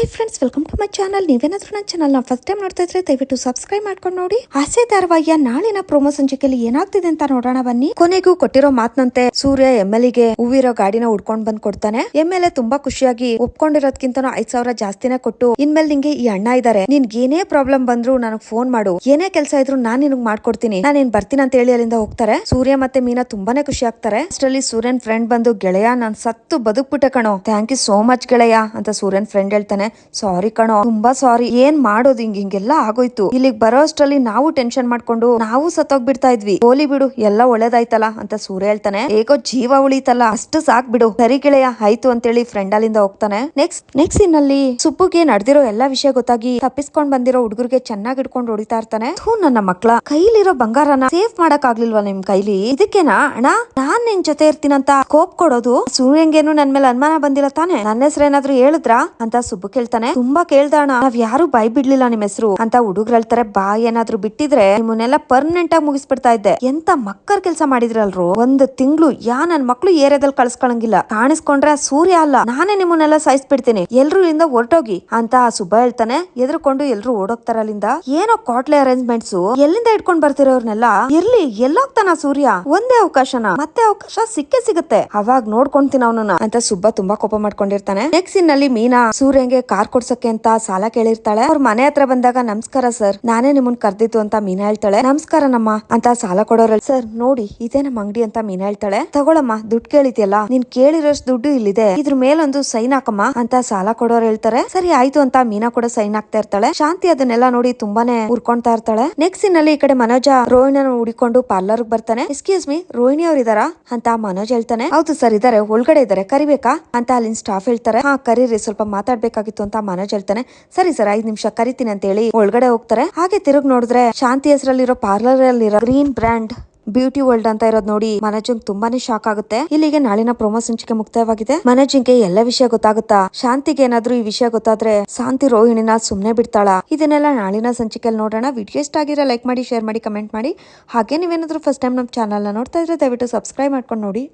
Hi friends welcome to my channel ನೀವೇನಾದ್ರೂ ನನ್ನ ಚಾನಲ್ನ ಫಸ್ಟ್ ಟೈಮ್ ನೋಡ್ತಾ ಇದ್ರೆ ದಯವಿಟ್ಟು ಸಬ್ಸ್ಕ್ರೈಬ್ ಮಾಡ್ಕೊಂಡು ನೋಡಿ. ಆಸೆ ಧಾರಾವಾಹಿಯ ನಾಳಿನ ಪ್ರೋಮೋ ಸಂಚಿಕೆಯಲ್ಲಿ ಏನಾಗ್ತಿದೆ ಅಂತ ನೋಡೋಣ ಬನ್ನಿ. ಕೊನೆಗೂ ಕೊಟ್ಟಿರೋ ಮಾತಿನಂತೆ ಸೂರ್ಯ ಎಂ ಎಲ್ಗೆ ಹೂವಿರೋ ಗಾಡಿನ ಉಡ್ಕೊಂಡ್ ಬಂದ್ ಕೊಡ್ತಾನೆ. ಎಂ ಎಲ್ ಎ ತುಂಬಾ ಖುಷಿಯಾಗಿ ಒಪ್ಕೊಂಡಿರೋದ್ಕಿಂತನೂ ಐದ್ ಸಾವಿರ ಜಾಸ್ತಿನೇ ಕೊಟ್ಟು ಇನ್ಮೇಲೆ ನಿಂಗೆ ಈ ಅಣ್ಣ ಇದಾರೆ. ನಿನ್ಗೆ ಏನೇ ಪ್ರಾಬ್ಲಮ್ ಬಂದ್ರು ನನಗ್ ಫೋನ್ ಮಾಡು. ಏನೇ ಕೆಲಸ ಇದ್ರು ನಾನ್ ನಿನಗ್ ಮಾಡ್ಕೊಡ್ತೀನಿ. ನಾನ್ ಏನ್ ಬರ್ತೀನಿ ಅಂತ ಹೇಳಿ ಅಲ್ಲಿಂದ ಹೋಗ್ತಾರೆ. ಸೂರ್ಯ ಮತ್ತೆ ಮೀನಾ ತುಂಬಾನೇ ಖುಷಿ ಆಗ್ತಾರೆ ಅಷ್ಟರಲ್ಲಿ ಸೂರ್ಯನ್ ಫ್ರೆಂಡ್ ಬಂದು ಗೆಳೆಯ, ನಾನ್ ಸತ್ತು ಬದುಕ್ಬಿಟ್ಟೆ ಕಣೋ. ಥ್ಯಾಂಕ್ ಯು ಸೋ ಮಚ್ ಗೆಳೆಯ ಅಂತ ಸೂರ್ಯನ್ ಫ್ರೆಂಡ್ ಹೇಳ್ತಾನೆ. ಸಾರಿ ಕಣೋ, ತುಂಬಾ ಸಾರಿ ಏನ್ ಮಾಡೋದು ಹಿಂಗ್? ಹಿಂಗೆಲ್ಲ ಆಗೋಯ್ತು. ಇಲ್ಲಿಗ್ ಬರೋ ಅಷ್ಟ್ರಲ್ಲಿ ನಾವು ಟೆನ್ಷನ್ ಮಾಡ್ಕೊಂಡು ನಾವು ಸತ್ತೋಗ್ಬಿಡ್ತಾ ಇದ್ವಿ. ಹೋಲಿ ಬಿಡು, ಎಲ್ಲ ಒಳ್ಳೇದಾಯ್ತಲ್ಲ? ಅಂತ ಸೂರ್ಯ ಹೇಳ್ತಾನೆ. ಹೇಗೋ ಜೀವ ಉಳಿತಲ್ಲ, ಅಷ್ಟು ಸಾಕ್ ಬಿಡು. ಸರಿ ಗೆಳೆಯ, ಆಯ್ತು ಅಂತೇಳಿ ಫ್ರೆಂಡ್ ಅಲ್ಲಿಂದ ಹೋಗ್ತಾನೆ. ನೆಕ್ಸ್ಟ್ ನೆಕ್ಸ್ಟ್ ಇನ್ನಲ್ಲಿ ಸುಪ್ಪುಗೆ ನಡೆದಿರೋ ಎಲ್ಲಾ ವಿಷಯ ಗೊತ್ತಾಗಿ ತಪ್ಪಿಸ್ಕೊಂಡ್ ಬಂದಿರೋ ಹುಡುಗರಿಗೆ ಚೆನ್ನಾಗಿ ಇಡ್ಕೊಂಡು ಹೊಡಿತಾ ಇರ್ತಾನೆ. ಹೂ ನನ್ನ ಮಕ್ಳ. ಕೈಲಿರೋ ಬಂಗಾರನ ಸೇಫ್ ಮಾಡಕ್ ಆಗ್ಲಿಲ್ವಾ ನಿಮ್ ಕೈಲಿ? ಇದಕ್ಕೇನಾ? ಅಣ್ಣ, ನಾನ್ ನಿನ್ ಜೊತೆ ಇರ್ತೀನಂತ ಕೋಪ್ ಕೊಡೋದು? ಸೂರ್ಯಂಗೇನು ನನ್ ಮೇಲೆ ಅನುಮಾನ ಬಂದಿಲ್ಲ ತಾನೆ? ನನ್ನ ಹೆಸರು ಏನಾದ್ರು ಹೇಳಿದ್ರಾ? ಅಂತ ಸುಬ್ಬು ಕೇಳ್ತಾನೆ. ತುಂಬಾ ಕೇಳ್ದಾಣ. ನಾವ್ ಯಾರು ಬಾಯ್ ಬಿಡ್ಲಿಲ್ಲ ನಿಮ್ ಹೆಸರು. ಅಂತ ಹುಡುಗ್ರು ಹೇಳ್ತಾರೆ ಬಾಯ್ ಏನಾದ್ರು ಬಿಟ್ಟಿದ್ರೆ ನಿಮ್ಮನ್ನೆಲ್ಲ ಪರ್ಮನೆಂಟ್ ಆಗಿ ಮುಗಿಸ್ಬಿಡ್ತಾ ಇದ್ದೆ. ಎಂತ ಮಕ್ಕರ್ ಕೆಲಸ ಮಾಡಿದ್ರಲ್ರು? ಒಂದು ತಿಂಗಳು, ಯಾ ನನ್ ಮಕ್ಳು ಏರಿಯಾದಲ್ಲಿ ಕಳ್ಸ್ಕೊಳಂಗಿಲ್ಲ. ಕಾಣಿಸ್ಕೊಂಡ್ರೆ ಸೂರ್ಯ ಅಲ್ಲ. ನಾನೇ ನಿಮ್ಮನ್ನೆಲ್ಲ ಸಾಯಿಸ್ಬಿಡ್ತೀನಿ. ಎಲ್ರು ಇಲ್ಲಿಂದ ಹೊರಟೋಗಿ. ಅಂತ ಸುಬ್ಬ ಹೇಳ್ತಾನೆ. ಎದ್ರುಕೊಂಡು ಎಲ್ರು ಓಡೋಗ್ತಾರ ಅಲ್ಲಿಂದ. ಏನೋ ಕಾಟ್ಲೆ ಅರೇಂಜ್ಮೆಂಟ್ಸ್ ಎಲ್ಲಿಂದ ಇಟ್ಕೊಂಡ್ ಬರ್ತಿರೋರ್ನೆಲ್ಲ? ಇರ್ಲಿ, ಎಲ್ಲೋಗ್ತಾನ ಸೂರ್ಯ. ಒಂದೇ ಅವಕಾಶನ. ಮತ್ತೆ ಅವಕಾಶ ಸಿಕ್ಕೇ ಸಿಗುತ್ತೆ. ಅವಾಗ ನೋಡ್ಕೊಂತೀನಿ ಅವನನ್ನ. ಅಂತ ಸುಬ್ಬ ತುಂಬಾ ಕೋಪ ಮಾಡ್ಕೊಂಡಿರ್ತಾನೆ. ನೆಕ್ಸ್ಟ್ನಲ್ಲಿ ಮೀನಾ ಸೂರ್ಯಂಗೆ ಕಾರ್ ಕೊಡ್ಸಕ್ಕೆ ಅಂತ ಸಾಲ ಕೇಳಿರ್ತಾಳೆ. ಅವ್ರ ಮನೆ ಹತ್ರ ಬಂದಾಗ, ನಮಸ್ಕಾರ ಸರ್, ನಾನೇ ನಿಮ್ಮನ್ ಕರ್ದಿತ್ತು ಅಂತ ಮೀನಾ ಹೇಳ್ತಾಳೆ. ನಮಸ್ಕಾರ ನಮ್ಮ, ಅಂತ ಸಾಲ ಕೊಡೋರ ಸರ್, ನೋಡಿ, ಇದೇ ನಮ್ಮ ಅಂಗಡಿ ಅಂತ ಮೀನಾ ಹೇಳ್ತಾಳೆ. ತಗೊಳಮ್ಮ, ದುಡ್ಡು ಕೇಳಿದ್ಯಲ್ಲ, ನೀನ್ ಕೇಳಿರೋಷ್ಟು ದುಡ್ಡು ಇಲ್ಲಿದೆ, ಇದ್ರ ಮೇಲೊಂದು ಸೈನ್ ಹಾಕಮ್ಮ, ಅಂತ ಸಾಲ ಕೊಡೋರು ಹೇಳ್ತಾರೆ. ಸರಿ, ಆಯ್ತು ಅಂತ ಮೀನಾ ಕೂಡ ಸೈನ್ ಹಾಕ್ತಾ ಇರ್ತಾಳೆ. ಶಾಂತಿ ಅದನ್ನೆಲ್ಲ ನೋಡಿ ತುಂಬಾನೇ ಉರ್ಕೊಂತಾ ಇರ್ತಾಳೆ. ನೆಕ್ಸ್ಟ್ ಇನ್ನಲ್ಲಿ ಈ ಕಡೆ ಮನೋಜ ರೋಹಿಣಿ ಹುಡಿಕೊಂಡು ಪಾರ್ಲರ್ ಬರ್ತಾನೆ. ಎಕ್ಸ್ಕ್ಯೂಸ್ ಮೀ ರೋಹಿಣಿ ಅವ್ರ ಇದಾರಾ? ಅಂತ ಮನೋಜ್ ಹೇಳ್ತಾನೆ. ಹೌದು ಸರ್, ಇದಾರೆ, ಒಳಗಡೆ ಇದಾರೆ, ಕರಿಬೇಕಾ? ಅಂತ ಅಲ್ಲಿನ ಸ್ಟಾಫ್ ಹೇಳ್ತಾರೆ. ಹಾ, ಕರೀರಿ, ಸ್ವಲ್ಪ ಮಾತಾಡ್ಬೇಕಾಗಿತ್ತು. ಅಂತ ಮನೋಜ್ ಹೇಳ್ತಾನೆ. ಸರಿ ಸರ್, ಐದ್ ನಿಮಿಷ ಕರಿತೀನಿ ಅಂತ ಹೇಳಿ ಒಳಗಡೆ ಹೋಗ್ತಾರೆ. ಹಾಗೆ ತಿರುಗ್ ನೋಡಿದ್ರೆ ಶಾಂತಿ ಹೆಸರಲ್ಲಿರೋ ಪಾರ್ಲರ್ ಅಲ್ಲಿರೋ ಗ್ರೀನ್ ಬ್ರ್ಯಾಂಡ್ ಬ್ಯೂಟಿ ವರ್ಲ್ಡ್ ಅಂತ ಇರೋದ್ ನೋಡಿ ಮನೋಜಂಗ್ ತುಂಬಾನೇ ಶಾಕ್ ಆಗುತ್ತೆ. ಇಲ್ಲಿಗೆ ನಾಳಿನ ಪ್ರೊಮೋ ಸಂಚಿಕೆ ಮುಕ್ತಾಯವಾಗಿದೆ ಮನೋಜಂಗೆ ಎಲ್ಲ ವಿಷಯ ಗೊತ್ತಾಗುತ್ತಾ? ಶಾಂತಿಗೆ ಏನಾದ್ರೂ ಈ ವಿಷಯ ಗೊತ್ತಾದ್ರೆ ಶಾಂತಿ ರೋಹಿಣಿನ ಸುಮ್ನೆ ಬಿಡ್ತಾಳ. ಇದನ್ನೆಲ್ಲ ನಾಳಿನ ಸಂಚಿಕೆಯಲ್ಲಿ ನೋಡೋಣ. ವಿಡಿಯೋ ಇಷ್ಟ ಆಗಿರೋ ಲೈಕ್ ಮಾಡಿ ಶೇರ್ ಮಾಡಿ ಕಮೆಂಟ್ ಮಾಡಿ. ಹಾಗೆ ನೀವೇನಾದ್ರೂ ಫಸ್ಟ್ ಟೈಮ್ ನಮ್ಮ ಚಾನಲ್ನ ನೋಡ್ತಾ ಇದ್ರೆ ದಯವಿಟ್ಟು ಸಬ್ಸ್ಕ್ರೈಬ್ ಮಾಡ್ಕೊಂಡು ನೋಡಿ.